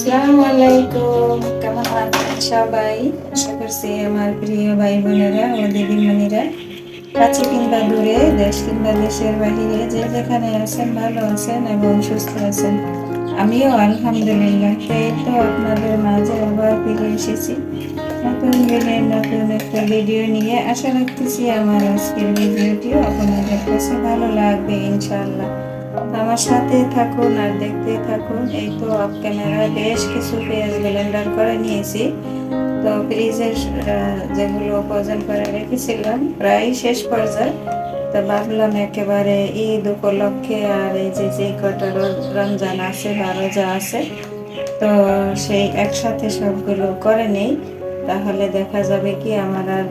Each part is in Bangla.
আসসালামু আলাইকুম কেমন আছেন সবাই? আশা করছি আমার প্রিয় ভাই বোনেরা ও দিদিমণিরা। কাছে কিংবা দূরে, দেশ কিংবা দেশের বাহিরে, যে যেখানে আছেন, ভালো আছেন এবং সুস্থ আছেন। আমিও আলহামদুলিল্লাহ। এই তো আপনাদের মাঝে আবার ফিরে এসেছি। নতুন দিনের নতুন একটা ভিডিও নিয়ে আশা রাখতেছি আমার আজকের ভিডিওটিও আপনাদের কাছে ভালো লাগবে, ইনশাআল্লাহ। আমার সাথে থাকুন আর দেখতে থাকুন। এই তো অফ ক্যামেরা বেশ কিছু পেঁয়াজ ব্লেন্ডার করে নিয়েছি। তো ফ্রিজের যেগুলো উপার্জন করে রেখেছিলাম, প্রায় শেষ পর্যায়ে। তো ভাবলাম একেবারে ঈদ উপলক্ষে আর এই যে যে কটা রমজান আছে বা রোজা আছে, তো সেই একসাথে সবগুলো করে নেই। তাহলে দেখা যাবে কি আমার আর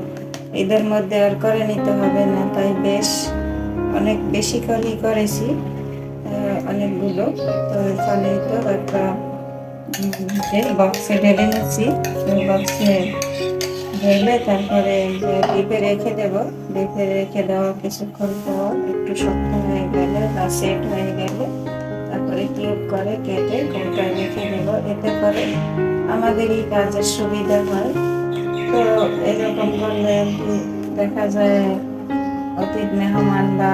ঈদের মধ্যে আর করে নিতে হবে না। তাই বেশ অনেক বেশি করেই করেছি। অনেকগুলো, তো এখানে তো একটা বক্সে ঢেলে নিচ্ছি। বক্সে ঢেলে তারপরে ডিপে রেখে দেব, ডিপে রেখে দেওয়া কিছুক্ষণ পর একটু শক্ত হয়ে গেলে বা সেট হয়ে গেলে তারপরে ক্লিপ করে কেটে কৌটায় রেখে দেব। এতে করে আমাদের এই কাজের সুবিধা হয়। তো এরকম করলে দেখা যায় অতীত মেহমান বা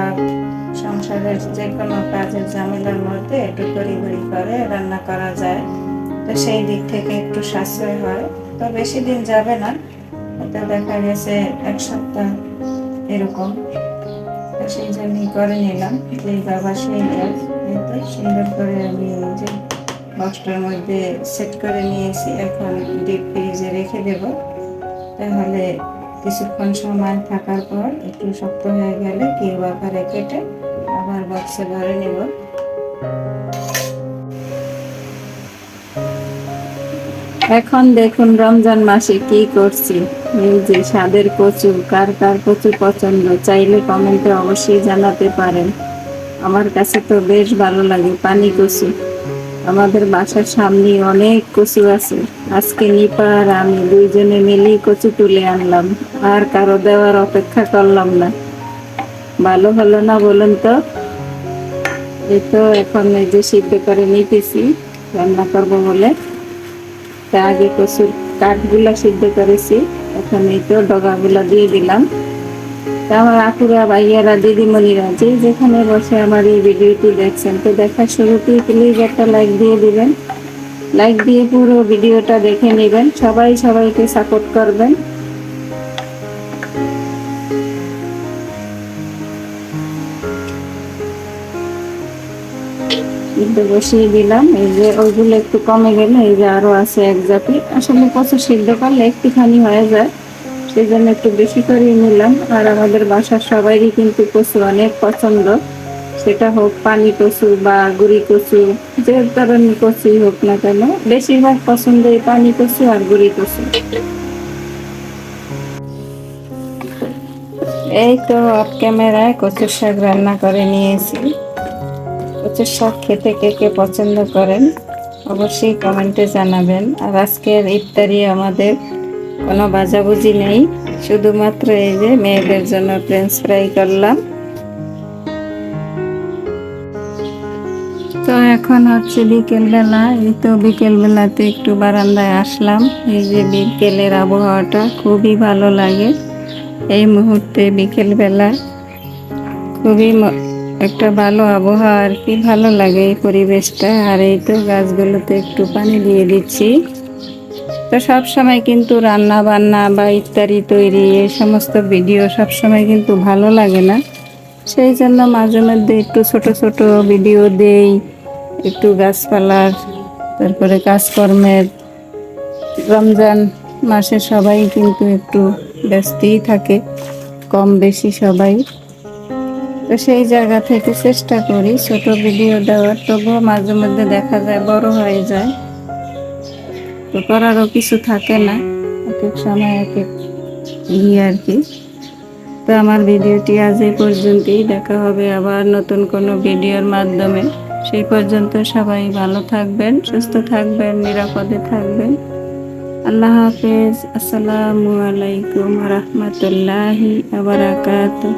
সংসারের যে কোনো কাজের ঝামেলার মধ্যে একটু তড়িঘড়ি করে রান্না করা যায়। তো সেই দিক থেকে একটু সাশ্রয় হয়। তো বেশি দিন যাবে না। তো দেখা গেছে এক সপ্তাহ এরকম। সেই জন্যই করে নিলাম। যে বাবা সেই এই সুন্দর করে আমি এই যে বক্সটার মধ্যে সেট করে নিয়েছি। এখন ডিপ ফ্রিজে রেখে দেব। তাহলে কিছুক্ষণ সময় থাকার পর একটু শক্ত হয়ে গেলে কিউ আকারে কেটে আবার বক্সে ভরে নেব। এখন দেখুন রমজান মাসে কি করছি। এই যে স্বাদের কচু কার কার কচু পছন্দ, চাইলে কমেন্টে অবশ্যই জানাতে পারেন। আমার কাছে তো বেশ ভালো লাগে পানি কচু। আমাদের বাসার সামনে অনেক কচু আছে। আজকে নিপা আর আমি দুইজনে মিলেই কচু তুলে আনলাম। আর কারও দেওয়ার অপেক্ষা করলাম না। ভালো হলো না বলুন তো? এই তো এখন এই যে সিদ্ধ করে নিতেছি, রান্না করব বলে। তা আগে কচুর কাঠগুলা সিদ্ধ করেছি, এখন এই তো ডগাগুলা দিয়ে দিলাম। তা আমার আপুরা, ভাইয়ারা, দিদিমণিরা, যে যেখানে বসে আমার এই ভিডিওটি দেখছেন, তো দেখার শুরুতেই প্লিজ একটা লাইক দিয়ে দিবেন। লাইক দিয়ে পুরো ভিডিওটা দেখে নেবেন। সবাই সবাইকে সাপোর্ট করবেন। কিন্তু বসিয়ে দিলাম। এই যে ওইগুলো একটু কমে গেলে এই যে আরও আছে এক জাতি। আসলে কচু সিদ্ধ করলে একটুখানি হয়ে যায়। সেই জন্য একটু বেশি করে নিলাম। আর আমাদের বাসার সবাইরই কিন্তু কচু অনেক পছন্দ। সেটা হোক পানি কচু বা গুড়ি কচু, যে ধরনের কচুই হোক না কেন, বেশিরভাগ পছন্দ এই পানি কচু আর গুড়ি কচু। এই তো অফ ক্যামেরায় কচুর শাক রান্না করে নিয়েছি। কচুর শাক খেতে কে কে পছন্দ করেন, অবশ্যই কমেন্টে জানাবেন। আর আজকের ইফতারি আমাদের কোনো বাজাবুজি নেই, শুধুমাত্র এই যে মেয়েদের জন্য ফ্রেঞ্চ ফ্রাই করলাম। তো এখন হচ্ছে বিকেলবেলা, এই তো বিকেলবেলাতে একটু বারান্দায় আসলাম। এই যে বিকেলের আবহাওয়াটা খুবই ভালো লাগে। এই মুহূর্তে বিকেলবেলা খুবই একটা ভালো আবহাওয়া আর কি ভালো লাগে এই পরিবেশটা? আর এই তো গাছগুলোতে একটু পানি দিয়ে দিচ্ছি। তো সব সময় কিন্তু রান্না বান্না বা ইত্যাদি তৈরি এই সমস্ত ভিডিও সব সময় কিন্তু ভালো লাগে না। সেই জন্য মাঝে মধ্যে একটু ছোট ছোট ভিডিও দেই, একটু গাছপালার, তারপরে কাজকর্মের। রমজান মাসে সবাই কিন্তু একটু ব্যস্তই থাকে, কম বেশি সবাই। তো সেই জায়গা থেকে চেষ্টা করি, ছোট ভিডিও দেওয়ার। তবুও মাঝে মধ্যে দেখা যায় বড় হয়ে যায়। তো করারও কিছু থাকে না, এক এক সময় এক এক ইয়ে আর কি। তো আমার ভিডিওটি আজ এই পর্যন্তই, দেখা হবে আবার নতুন কোনো ভিডিওর মাধ্যমে। সেই পর্যন্ত সবাই ভালো থাকবেন, সুস্থ থাকবেন, নিরাপদে থাকবেন। আল্লাহ হাফেজ, আসসালামু আলাইকুম রহমতুল্লাহি আবরাকাতুহ